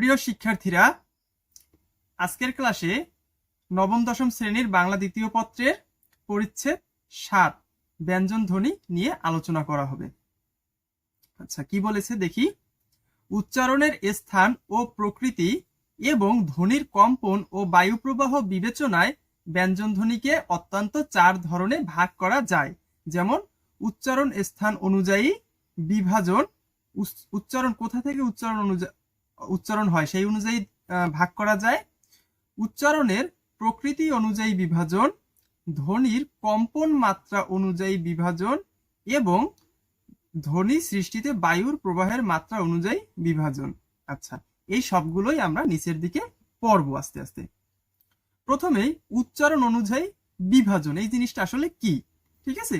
প্রিয় শিক্ষার্থীরা, আজকের ক্লাসে নবম, দশম শ্রেণির বাংলা দ্বিতীয় পত্রের পরিচ্ছেদ সাত ব্যঞ্জন ধ্বনি নিয়ে আলোচনা করা হবে। আচ্ছা কি বলেছে দেখি? উচ্চারণের স্থান ও প্রকৃতি এবং ধ্বনির কম্পন ও বায়ু প্রবাহ বিবেচনায় ব্যঞ্জন ধ্বনিকে অত্যন্ত চার ধরনে ভাগ করা যায়। যেমন, উচ্চারণ স্থান অনুযায়ী বিভাজন উচ- উচ্চারণ কোথা থেকে উচ্চারণ অনুযায়ী উচ্চারণ হয়, সেই অনুযায়ী ভাগ করা যায়। উচ্চারণের প্রকৃতি অনুযায়ী বিভাজন, ধ্বনির কম্পন মাত্রা অনুযায়ী বিভাজন এবং ধ্বনি সৃষ্টিতে বায়ুর প্রবাহের মাত্রা অনুযায়ী বিভাজন। আচ্ছা এই সবগুলোই আমরা নিচের দিকে পড়ব আস্তে আস্তে। প্রথমেই উচ্চারণ অনুযায়ী বিভাজন, এই জিনিসটা আসলে কি? ঠিক আছে?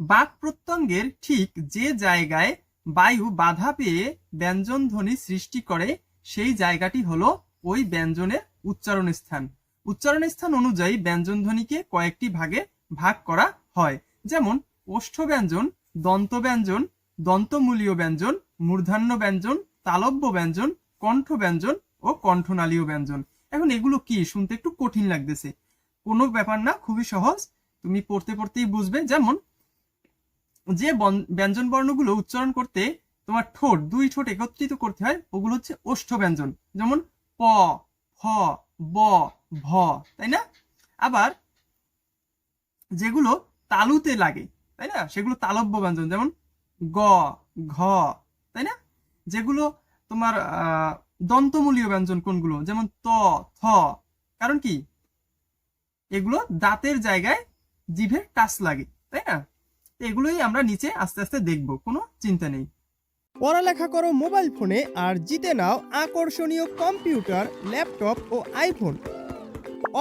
বাক প্রত্যঙ্গের ঠিক যে জায়গায় বায়ু বাধা পেয়ে ব্যঞ্জন ধ্বনি সৃষ্টি করে, সেই জায়গাটি হলো ওই ব্যঞ্জনের উচ্চারণ স্থান। উচ্চারণ স্থান অনুযায়ী ব্যঞ্জন ধ্বনিকে কয়েকটি ভাগে ভাগ করা হয়। যেমন, ওষ্ঠ ব্যঞ্জন, দন্ত ব্যঞ্জন, দন্তমূলীয় ব্যঞ্জন, মূর্ধান্য ব্যঞ্জন, তালব্য ব্যঞ্জন, কণ্ঠ ব্যঞ্জন ও কণ্ঠনালীয় ব্যঞ্জন। এখন এগুলো কি? শুনতে একটু কঠিন লাগতেছে। কোনো ব্যাপার না, খুবই সহজ। তুমি পড়তে পড়তেই বুঝবে। যেমন যে ব্যঞ্জন বর্ণগুলো উচ্চারণ করতে তোমার ঠোঁট, দুই ঠোঁট একত্রিত করতে হয়, ওগুলো হচ্ছে ওষ্ঠ ব্যঞ্জন। যেমন প, ফ, ব, ভ, তাই না? আবার যেগুলো তালুতে লাগে, তাই না? সেগুলো তালব্য ব্যঞ্জন, যেমন গ, ঘ, তাই না? যেগুলো তোমার দন্তমূলীয় ব্যঞ্জন কোনগুলো? যেমন ত, থ। কারণ কি? এগুলো দাঁতের জায়গায় জিভের টাচ লাগে, তাই না? এগুলোই আমরা নিচে আস্তে আস্তে দেখব, কোনো চিন্তা নেই। পড়ালেখা করো মোবাইল ফোনে আর জিতে নাও আকর্ষণীয় কম্পিউটার, ল্যাপটপ ও আইফোন।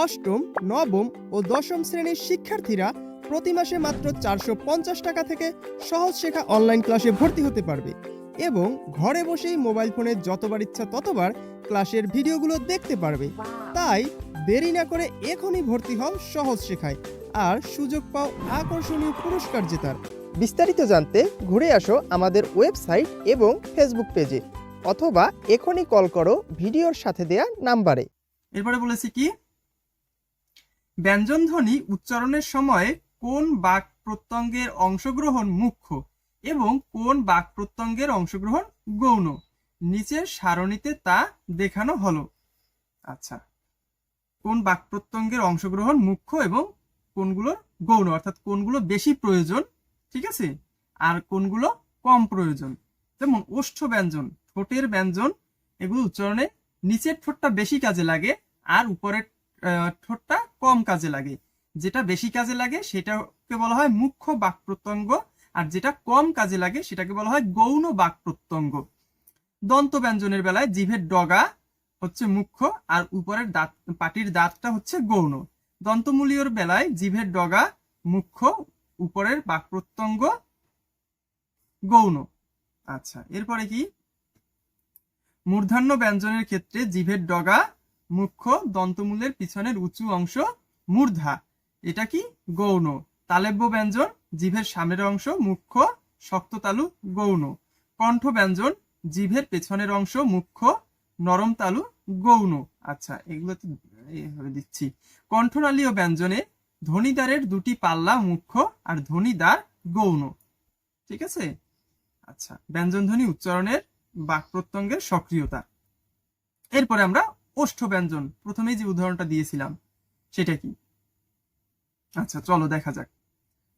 অষ্টম, নবম ও দশম শ্রেণির শিক্ষার্থীরা প্রতি মাসে মাত্র চারশো পঞ্চাশ টাকা থেকে সহজ শেখা অনলাইন ক্লাসে ভর্তি হতে পারবে এবং ঘরে বসেই মোবাইল ফোনে যতবার ইচ্ছা ততবার ক্লাসের ভিডিওগুলো দেখতে পারবে। তাই দেরি না করে এখনই ভর্তি হও সহজ শেখায়। আর সুযোগ পাও আকর্ষণীয় পুরস্কার জেতার। বিস্তারিত জানতে ঘুরে আসো আমাদের ওয়েবসাইট এবং ফেসবুক পেজে অথবা এখনই কল করো ভিডিওর সাথে দেয়া নাম্বারে। এরপরে বলেছি কি? ব্যঞ্জন ধ্বনি উচ্চারণের সময় কোন বাক প্রত্যঙ্গের অংশগ্রহণ মুখ্য এবং কোন বাক প্রত্যঙ্গের অংশগ্রহণ গৌণ? নিচের সারণীতে তা দেখানো হলো। আচ্ছা। কোন বাক প্রত্যঙ্গের অংশগ্রহণ মুখ্য এবং কোনগুলো গৌণ, অর্থাৎ কোনগুলো বেশি প্রয়োজন, ঠিক আছে? আর কোনগুলো কম প্রয়োজন। যেমন ওষ্ঠ ব্যঞ্জন, ঠোঁটের ব্যঞ্জন, এগুলো উচ্চারণে নিচের ঠোঁটটা বেশি কাজে লাগে আর উপরের ঠোঁটটা কম কাজে লাগে। যেটা বেশি কাজে লাগে সেটাকে বলা হয় মুখ্য বাক প্রত্যঙ্গ আর যেটা কম কাজে লাগে সেটাকে বলা হয় গৌণ বাক প্রত্যঙ্গ দন্ত ব্যঞ্জনের বেলায় জিভের ডগা হচ্ছে মুখ্য, আর উপরের দাঁত, পাটির দাঁতটা হচ্ছে গৌণ। দন্তমূলীয়র বেলায় জিভের ডগা, মুখ্য, উপরের বাক প্রত্যঙ্গ, গৌণ। আচ্ছা এরপরে কি? মূর্ধান্য ব্যঞ্জনের ক্ষেত্রে জিভের ডগা, মুখ্য, দন্তমূলের পিছনের উঁচু অংশ, মূর্ধা। এটা কি? গৌণ। তালেব্য ব্যঞ্জন, জিভের সামনের অংশ, মুখ্য শক্ত তালু গৌণ। কণ্ঠ ব্যঞ্জন, জিভের পেছনের অংশ, মুখ্য, নরম তালু, গৌণ। আচ্ছা এগুলো দিচ্ছি। কণ্ঠনালীয় ব্যঞ্জনে ধ্বনিদ্বারের দুটি পাল্লা মুখ্য আর ধ্বনিদ্বার গৌণ। ঠিক আছে? আচ্ছা ব্যঞ্জন ধ্বনি উচ্চারণের বাক প্রত্যঙ্গের সক্রিয়তা। এরপরে আমরা ওষ্ঠ ব্যঞ্জন, প্রথমেই যে উদাহরণটা দিয়েছিলাম, সেটা কি? আচ্ছা চলো দেখা যাক।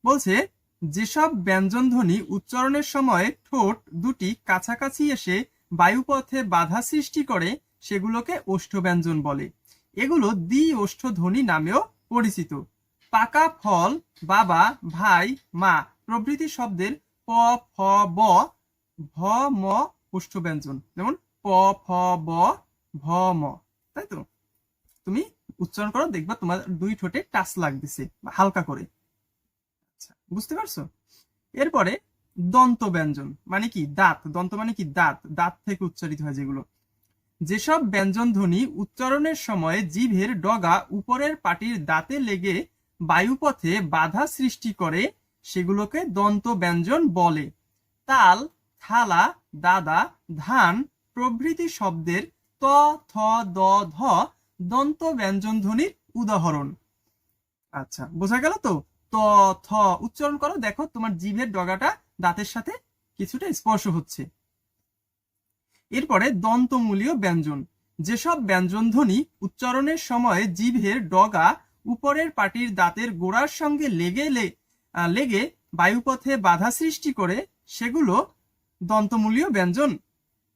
বলছে, যেসব ব্যঞ্জন ধ্বনি উচ্চারণের সময় ঠোঁট দুটি কাছাকাছি এসে বায়ুপথে বাধা সৃষ্টি করে, সেগুলোকে ওষ্ঠ ব্যঞ্জন বলে। এগুলো দ্বি ওষ্ঠ ধ্বনি নামেও পরিচিত। পাকা ফল, বাবা, ভাই, মা প্রভৃতি শব্দের প, ফ, ব, ভ, ম ওষ্ঠ ব্যঞ্জন যেমন প, ফ, ব, ভ, ম। তাই তো? তুমি উচ্চারণ করো, দেখবা তোমার দুই ঠোঁটে টাচ লাগতেছে হালকা করে। আচ্ছা বুঝতে পারছ? এরপরে দন্ত ব্যঞ্জন মানে কি? দাঁত। দন্ত মানে কি? দাঁত। দাঁত থেকে উচ্চারিত হয় যেগুলো। যেসব ব্যঞ্জন ধ্বনি উচ্চারণের সময় জিভের ডগা উপরের পাটির দাঁতে লেগে বায়ুপথে বাধা সৃষ্টি করে, সেগুলোকে দন্ত ব্যঞ্জন বলে। তাল, থালা, দাদা, ধান প্রভৃতি শব্দের ত, থ, দ, ধ দন্ত ব্যঞ্জন ধ্বনির উদাহরণ। আচ্ছা বোঝা গেল তো? ত, থ উচ্চারণ করো, দেখো তোমার জিভের ডগাটা দাঁতের সাথে কিছুটা স্পর্শ হচ্ছে। এরপরে দন্তমূলীয় ব্যঞ্জন। যেসব ব্যঞ্জন ধ্বনি উচ্চারণের সময় জিভের ডগা উপরের পাটির দাঁতের গোড়ার সঙ্গে লেগে লেগে বায়ুপথে বাধা সৃষ্টি করে, সেগুলো দন্তমূলীয় ব্যঞ্জন।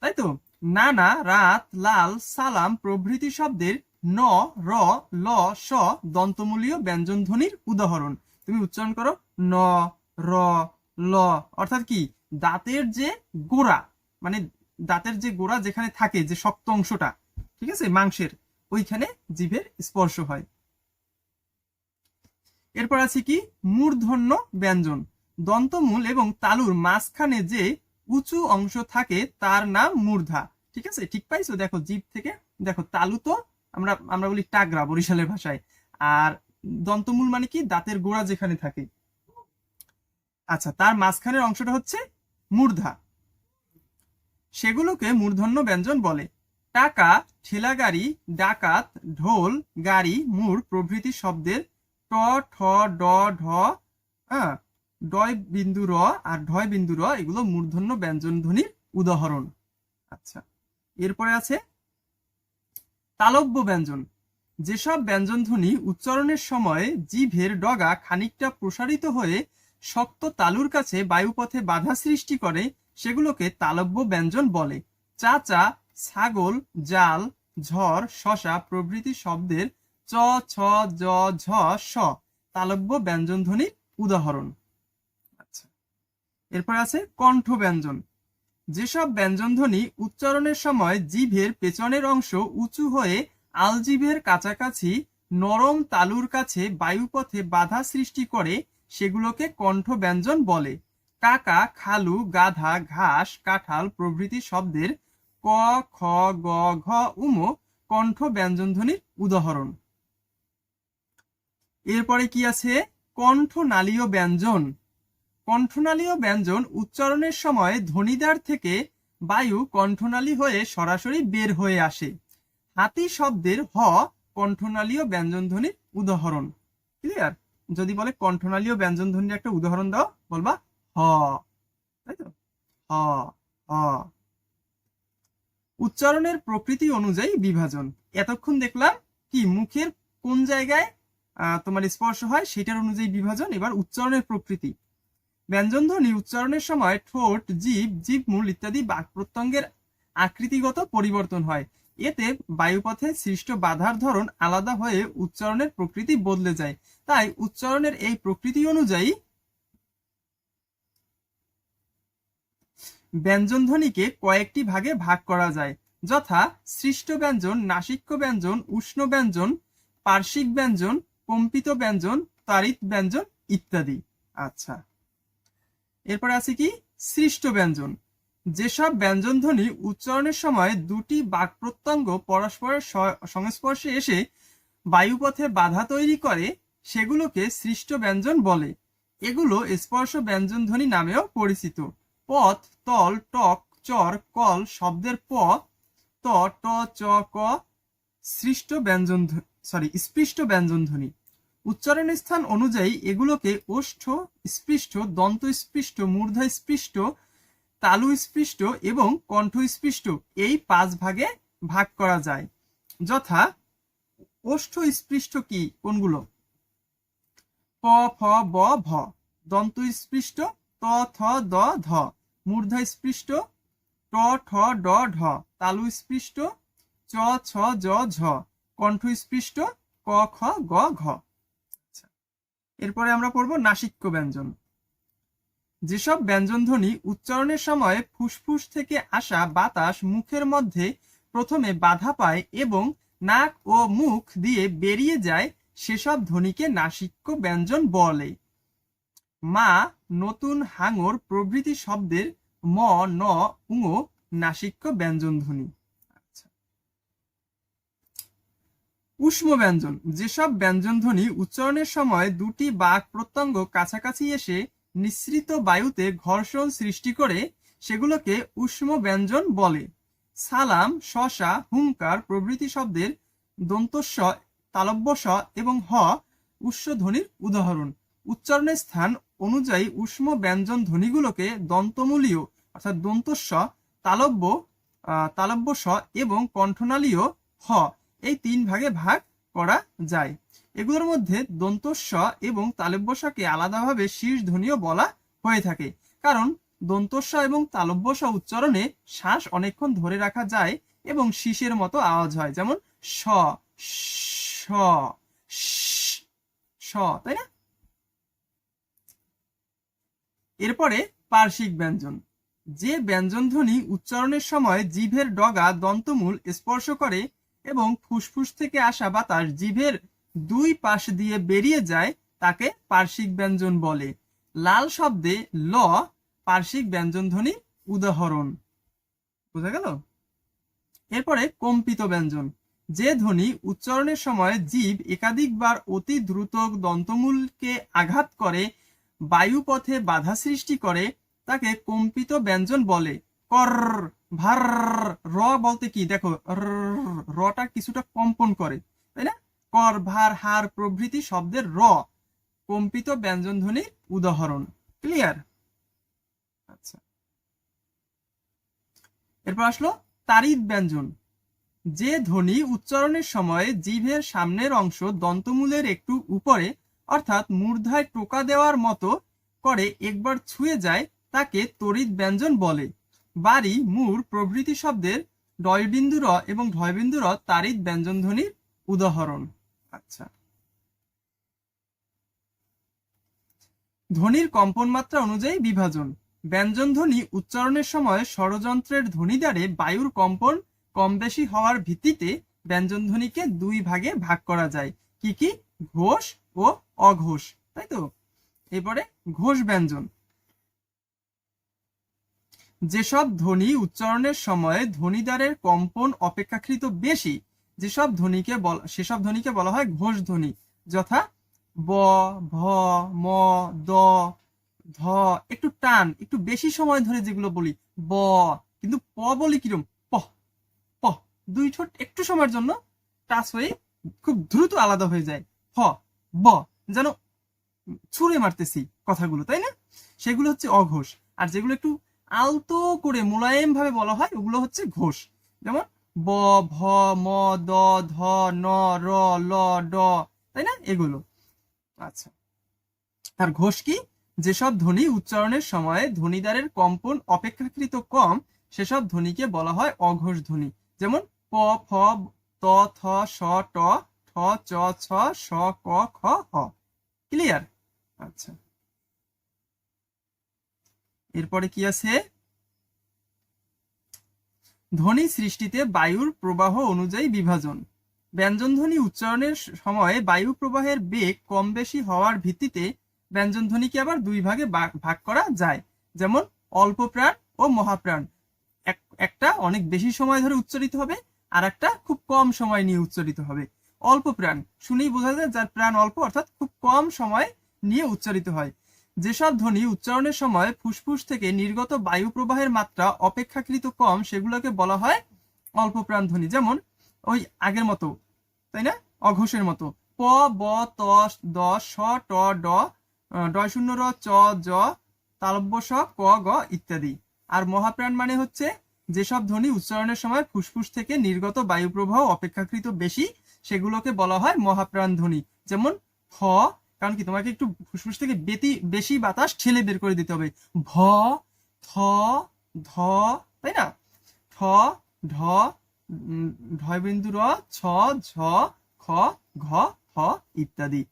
তাই তো? নানা, রাত, লাল, সালাম প্রভৃতি শব্দের ন, র, ল, স দন্তমূলীয় ব্যঞ্জন ধ্বনির উদাহরণ। তুমি উচ্চারণ করো ন, র, ল। অর্থাৎ কি? দাঁতের যে গোড়া মানে দাঁতের যে গোড়া যেখানে থাকে, যে শক্ত অংশটা, ঠিক আছে, মাংসের, ওইখানে জিভের স্পর্শ হয়। এরপর আছে কি? মূর্ধন্য ব্যঞ্জন। দন্তমূল এবং তালুর মাঝখানে যে উঁচু অংশ থাকে, তার নাম মূর্ধা। ঠিক আছে? ঠিক পাইছো? দেখো জীব থেকে, দেখো, তালু তো আমরা আমরা বলি টাগরা বরিশালের ভাষায়। আর দন্তমূল মানে কি? দাঁতের গোড়া যেখানে থাকে। আচ্ছা তার মাঝখানের অংশটা হচ্ছে মূর্ধা। সেগুলোকে মূর্ধন্য ব্যঞ্জন বলে। টাকা, ঠেলাগাড়ি, ডাকাত, ঢোল, গাড়ি, মুর প্রভৃতি শব্দের ট, ঠ, ড, ঢ ডয় বিন্দু র আর ঢয় বিন্দু র এগুলো মূর্ধন্য ব্যঞ্জন ধ্বনির উদাহরণ। আচ্ছা এরপরে আছে তালব্য ব্যঞ্জন। যেসব ব্যঞ্জন ধ্বনি উচ্চারণের সময় জিভের ডগা খানিকটা প্রসারিত হয়ে শক্ত তালুর কাছে বায়ুপথে বাধা সৃষ্টি করে সেগুলোকে তালব্য ব্যঞ্জন বলে। চাচা, ছাগল, জাল, ঝড়, শশা প্রভৃতি শব্দের চ, ছ, জ, ঝ, স তালব্য ব্যঞ্জন ধ্বনির উদাহরণ। আচ্ছা এরপর আছে কণ্ঠ ব্যঞ্জন। যেসব ব্যঞ্জনধ্বনি উচ্চারণের সময় জিভের পেছনের অংশ উঁচু হয়ে আলজিভের কাছাকাছি নরম তালুর কাছে বায়ুপথে বাধা সৃষ্টি করে, সেগুলোকে কণ্ঠ ব্যঞ্জন বলে। কাকা, খালু, গাধা, ঘাস, কাঁঠাল প্রভৃতি শব্দের ক, খ, গ, ঘ, উম কণ্ঠ ব্যঞ্জনধ্বনির উদাহরণ। এরপরে কি আছে? কণ্ঠনালীয় ব্যঞ্জন। কণ্ঠনালীয় ব্যঞ্জন উচ্চারণের সময় ধ্বনিদ্বার থেকে বায়ু কণ্ঠনালী হয়ে সরাসরি বের হয়ে আসে। হাতি শব্দের হ কণ্ঠনালীয় ব্যঞ্জন ধ্বনির উদাহরণ। ক্লিয়ার যদি বলে কণ্ঠনালীয় ব্যঞ্জন ধ্বনির একটা উদাহরণ দাও, বলবা হ। তাই তো? হ উচ্চারণের প্রকৃতি অনুযায়ী বিভাজন। এতক্ষণ দেখলাম কি মুখের কোন জায়গায় তোমার স্পর্শ হয় সেটার অনুযায়ী বিভাজন, এবার উচ্চারণের প্রকৃতি। ব্যঞ্জনধ্বনি উচ্চারণের সময় ঠোঁট জিভ জিভমূল ইত্যাদি বাক প্রত্যঙ্গের আকৃতিগত পরিবর্তন হয়। এতে বায়ুপথে সৃষ্ট বাধার ধরন আলাদা হয়ে উচ্চারণের প্রকৃতি বদলে যায়। তাই উচ্চারণের এই প্রকৃতি অনুযায়ী ব্যঞ্জনধ্বনিকে কয়েকটি ভাগে ভাগ করা যায়, যথা সৃষ্ট ব্যঞ্জন, নাসিক্য ব্যঞ্জন, উষ্ণ ব্যঞ্জন, পার্শ্বিক ব্যঞ্জন, কম্পিত ব্যঞ্জন, তারিত ব্যঞ্জন ইত্যাদি। আচ্ছা। এরপরে আছে কি? সৃষ্ট ব্যঞ্জন। যেসব ব্যঞ্জনধ্বনি উচ্চারণের সময় দুটি বাক প্রত্যঙ্গ পরস্পরের সংস্পর্শে এসে বায়ুপথে বাধা তৈরি করে, সেগুলোকে সৃষ্ট ব্যঞ্জন বলে। এগুলো স্পর্শ ব্যঞ্জনধ্বনি নামেও পরিচিত। পথ, তল, টক, চর, কল শব্দের প, ত, ট, চ, ক, সৃষ্ট ব্যঞ্জন সরি স্পৃষ্ট ব্যঞ্জনধ্বনি। উচ্চারণ স্থান অনুযায়ী এগুলোকে ওষ্ঠ, স্পৃষ্ট, দন্ত স্পৃষ্ট, মূর্ধা স্পৃষ্ট, তালু স্পৃষ্ট এবং কণ্ঠ স্পৃষ্ট এই পাঁচ ভাগে ভাগ করা যায়। যথা, ওষ্ঠ স্পৃষ্ট কি? কোনগুলো? প, ফ, ব, ভ, দন্ত স্পৃষ্ট ত থ, দ, ধ। মূর্ধা স্পৃষ্ট, ট, ঠ, ড, ঢ। তালু স্পৃষ্ট, চ, ছ, জ, ঝ। কণ্ঠ স্পৃষ্ট, ক, খ, গ, ঘ। আচ্ছা। এরপরে আমরা পড়ব নাসিক্য ব্যঞ্জন। যেসব ব্যঞ্জনধ্বনি উচ্চারণের সময় ফুসফুস থেকে আসা বাতাস মুখের মধ্যে প্রথমে বাধা পায় এবং নাক ও মুখ দিয়ে বেরিয়ে যায়, সেসব ধ্বনিকে নাসিক্য ব্যঞ্জন বলে। মা নতুন হাঙর প্রভৃতি শব্দের ম, ন উঙ নাসিক্য ব্যঞ্জন ধ্বনি। আচ্ছা। উষ্ম ব্যঞ্জন। যেসব ব্যঞ্জন ধ্বনি উচ্চারণের সময় দুটি বাক প্রত্যঙ্গ কাছাকাছি এসে নিঃসৃত বায়ুতে ঘর্ষণ সৃষ্টি করে, সেগুলোকে উষ্ম ব্যঞ্জন বলে। সালাম, শশা হুঙ্কার প্রভৃতি শব্দের দন্তস্ব তালব্যস এবং হ উষ্ম ধ্বনির উদাহরণ। উচ্চারণের স্থান অনুযায়ী উষ্ম ব্যঞ্জন ধ্বনিগুলোকে দন্তমূলীয়, অর্থাৎ দন্তস্ব, তালব্য তালব্য স এবং কণ্ঠনালীয় হ এই তিন ভাগে ভাগ করা যায়। এগুলোর মধ্যে দন্তস্ব এবং তালব্যস্বকে আলাদাভাবে শীর্ষ ধ্বনিও বলা হয়ে থাকে। কারণ দন্তস্ব এবং তালব্যস্ব উচ্চারণে শ্বাস অনেকক্ষণ ধরে রাখা যায় এবং শীষের মতো আওয়াজ হয়। যেমন স স স তাই না? এরপরে পার্শ্বিক ব্যঞ্জন। যে ব্যঞ্জন ধ্বনি উচ্চারণের সময় জিভের ডগা দন্তমূল স্পর্শ করে এবং ফুসফুস থেকে আসা বাতাস জিভের দুই পাশ দিয়ে বেরিয়ে যায়, তাকে পার্শ্বিক ব্যঞ্জন বলে। লাল শব্দে ল, পার্শ্বিক ব্যঞ্জন ধ্বনির উদাহরণ। বোঝা গেল? এরপরে কম্পিত ব্যঞ্জন। যে ধ্বনি উচ্চারণের সময় জীব একাধিকবার অতি দ্রুত দন্তমূলকে আঘাত করে বায়ুপথে বাধা সৃষ্টি করে, তাকে কম্পিত ব্যঞ্জন বলে। কর, ভার, র বলতে কি? দেখো রটা কিছুটা কম্পন করে, তাই না? কর, ভার, হার প্রভৃতি শব্দের র, কম্পিত ব্যঞ্জন ধ্বনির উদাহরণ। ক্লিয়ার আচ্ছা। এরপর আসলো তারিদ ব্যঞ্জন। যে ধ্বনি উচ্চারণের সময় জিভের সামনের অংশ দন্তমূলের একটু উপরে অর্থাৎ মূর্ধায় টোকা দেওয়ার মতো করে একবার ছুঁয়ে যায় তাকে তড়িৎ ব্যঞ্জন বলে। বাড়ি, মূর, প্রভৃতি শব্দের ডয়বিন্দু র এবং ঢয়বিন্দু র ব্যঞ্জন ধ্বনির উদাহরণ। আচ্ছা। ধ্বনির কম্পন মাত্রা অনুযায়ী বিভাজন। ব্যঞ্জন ধ্বনি উচ্চারণের সময় ষড়যন্ত্রের ধ্বনিদ্বারে বায়ুর কম্পন কম বেশি হওয়ার ভিত্তিতে ব্যঞ্জন ধ্বনিকে দুই ভাগে ভাগ করা যায়। কি কি? ঘোষ ও অঘোষ, তাই তো? এরপরে ঘোষ ব্যঞ্জন। যেসব ধ্বনি উচ্চারণের সময় ধ্বনিদ্বারের কম্পন অপেক্ষাকৃত বেশি, যেসব ধ্বনিকে বলা সেসব ধ্বনিকে বলা হয় ঘোষ ধ্বনি, যথা ব, ভ, ম, দ, ধ, একটু টান, একটু বেশি সময় ধরে যেগুলো বলি, ব, কিন্তু প বলি কিরম? প দুই ঠোঁট একটু সময়ের জন্য টাচ হয়ে খুব দ্রুত আলাদা হয়ে যায় হ ব। যেন ছুঁড়ে মারতেছি কথাগুলো, তাই না? সেগুলো হচ্ছে অঘোষ। আর যেগুলো একটু আলতো করে মোলায়েম ভাবে বলা হয়, ওগুলো হচ্ছে ঘোষ। যেমন ব, ভ, ম, দ, ধ, ন, র, ল, ড, তাই না? এগুলো। আচ্ছা। আর ঘোষ কি? যেসব ধ্বনি উচ্চারণের সময় ধ্বনিদ্বারের কম্পন অপেক্ষাকৃত কম, সেসব ধ্বনিকে বলা হয় অঘোষ ধ্বনি। যেমন প, ফ ত, থ, স, ট ঠ চ, ছ, স, ক, খ, হ। ক্লিয়ার আচ্ছা। এরপরে কি আছে? ধ্বনি সৃষ্টিতে বায়ুর প্রবাহ অনুযায়ী বিভাজন। ব্যঞ্জনধ্বনি উচ্চারণের সময় বায়ু প্রবাহের বেগ কম বেশি হওয়ার ভিত্তিতে ব্যঞ্জনধ্বনিকে আবার দুই ভাগে ভাগ করা যায়। যেমন অল্প প্রাণ ও মহাপ্রাণ। এক- একটা অনেক বেশি সময় ধরে উচ্চারিত হবে আর একটা খুব কম সময় নিয়ে উচ্চারিত হবে। অল্প প্রাণ। শুনেই বোঝা যায় যার প্রাণ অল্প অর্থাৎ খুব কম সময় নিয়ে উচ্চারিত হয়। যেসব ধ্বনি উচ্চারণের সময় ফুসফুস থেকে নির্গত বায়ু প্রবাহের মাত্রা অপেক্ষাকৃত কম, সেগুলোকে বলা হয় অল্প প্রাণ ধ্বনি, যেমন ওই আগের মতো, তাই না? অঘোষের মতো। প, ব, ত, দ স ট, ড ডয় শূন্য র, চ, জ তালব্য স ক, গ ইত্যাদি। আর মহাপ্রাণ মানে হচ্ছে যেসব ধ্বনি উচ্চারণের সময় ফুসফুস থেকে নির্গত বায়ু প্রবাহ অপেক্ষাকৃত বেশি সেগুলোকে বলা হয় মহাপ্রাণ ধ্বনি যেমন ফ কারণ কি তোমাকে একটু ফুসফুস থেকে বেতি, বেশি বাতাস ঠেলে বের করে দিতে হবে। ভ, থ, ধ, তাই না? ঠ ঢ ঢয়বিন্দু র, ছ, ঝ, খ, ঘ, হ, ইত্যাদি।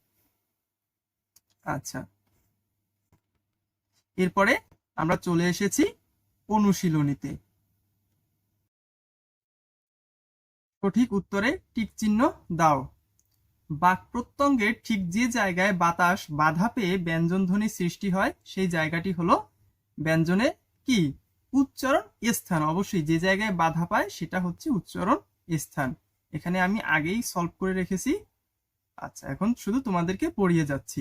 আচ্ছা। এরপরে আমরা চলে এসেছি অনুশীলনীতে। সঠিক উত্তরে টিক চিহ্ন দাও। বাক প্রত্যঙ্গের ঠিক যে জায়গায় বাতাস বাধা পেয়ে ব্যঞ্জনধ্বনি সৃষ্টি হয়, সেই জায়গাটি হলো ব্যঞ্জনে কি? উচ্চারণ স্থান। অবশ্যই যে জায়গায় বাধা পায়, সেটা হচ্ছে উচ্চারণ স্থান। এখানে আমি আগেই সলভ করে রেখেছি। আচ্ছা এখন শুধু তোমাদেরকে পড়িয়ে যাচ্ছি।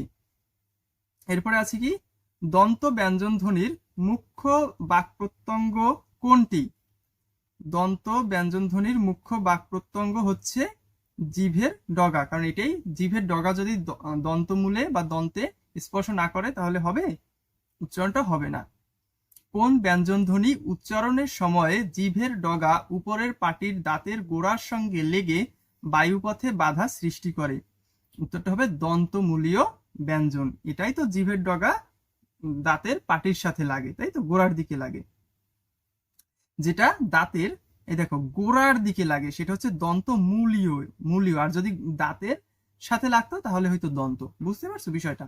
এরপরে আছে কি? দন্ত ব্যঞ্জন ধ্বনির মুখ্য বাক প্রত্যঙ্গ কোনটি? দন্ত ব্যঞ্জন ধ্বনির মুখ্য বাক প্রত্যঙ্গ হচ্ছে জিভের ডগা। কারণ এটাই জিভের ডগা যদি দন্তমূলে বা দন্তে স্পর্শ না করে, তাহলে হবে? উচ্চারণটা হবে না। কোন ব্যঞ্জন ধ্বনি উচ্চারণের সময়ে জিভের ডগা উপরের পাটির দাঁতের গোড়ার সঙ্গে লেগে বায়ুপথে বাধা সৃষ্টি করে? উত্তরটা হবে দন্তমূলীয় ব্যঞ্জন। এটাই তো জিভের ডগা দাঁতের পাটির সাথে লাগে, তাই তো? গোড়ার দিকে লাগে। যেটা দাঁতের, এই দেখো, গোড়ার দিকে লাগে, সেটা হচ্ছে দন্ত মূলীয় মূলীয়। আর যদি দাঁতের সাথে লাগতো, তাহলে হয়তো দন্ত। বুঝতে পারছ বিষয়টা?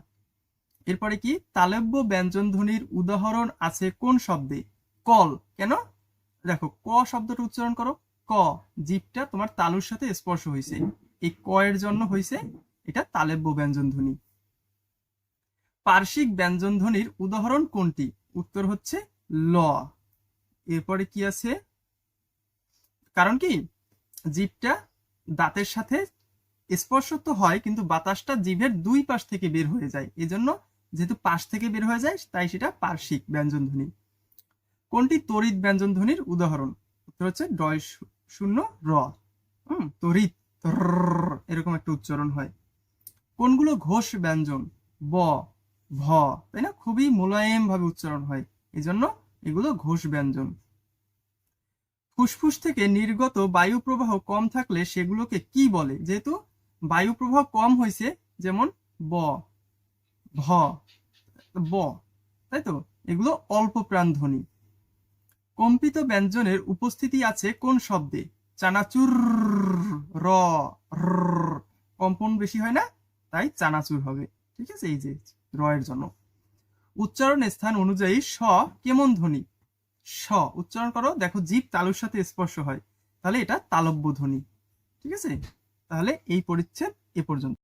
এরপরে কি? তালব্য ব্যঞ্জন ধ্বনির উদাহরণ আছে কোন শব্দে? কল কেন? দেখো, ক শব্দটা উচ্চারণ করো। ক জিভটা তোমার তালুর সাথে স্পর্শ হয়েছে এই ক এর জন্য হয়েছে এটা তালেব্য ব্যঞ্জন ধ্বনি। পার্শ্বিক ব্যঞ্জন ধ্বনির উদাহরণ কোনটি? উত্তর হচ্ছে ল। এরপরে কি আছে? কারণ কি? জিভটা দাঁতের সাথে স্পর্শ তো হয় কিন্তু বাতাসটা জিভের দুই পাশ থেকে বের হয়ে যায়। এজন্য যেহেতু পাশ থেকে বের হয়ে যায় তাই সেটা পার্শ্বিক ব্যঞ্জন ধ্বনি কোনটি? তড়িৎ ব্যঞ্জন ধ্বনির উদাহরণ। উত্তর হচ্ছে ডয় শূন্য র। হুম ত্ররর, এরকম একটা উচ্চারণ হয়। কোনগুলো? ঘোষ ব্যঞ্জন ব ভ তাই না? খুবই মোলায়েম ভাবে উচ্চারণ হয়। এজন্য এগুলো ঘোষ ব্যঞ্জন। ফুসফুস থেকে নির্গত বায়ু প্রবাহ কম থাকলে সেগুলোকে কি বলে? যেহেতু বায়ু প্রবাহ কম হয়েছে যেমন ব, ভ, ব, তাই তো? এগুলো অল্প প্রাণধ্বনি। কম্পিত ব্যঞ্জনের উপস্থিতি আছে কোন শব্দে? চানাচুর, র। কম্পন বেশি হয় না, তাই চানাচুর হবে। ঠিক আছে? এই যে রয়ের জন্য উচ্চারণ স্থান অনুযায়ী স কেমন ধ্বনি? স, উচ্চারণ করো, দেখো জীব তালুর সাথে স্পর্শ হয়। তাহলে এটা তালব্য ধ্বনি। ঠিক আছে? তাহলে এই পরিচ্ছেদ এ পর্যন্ত।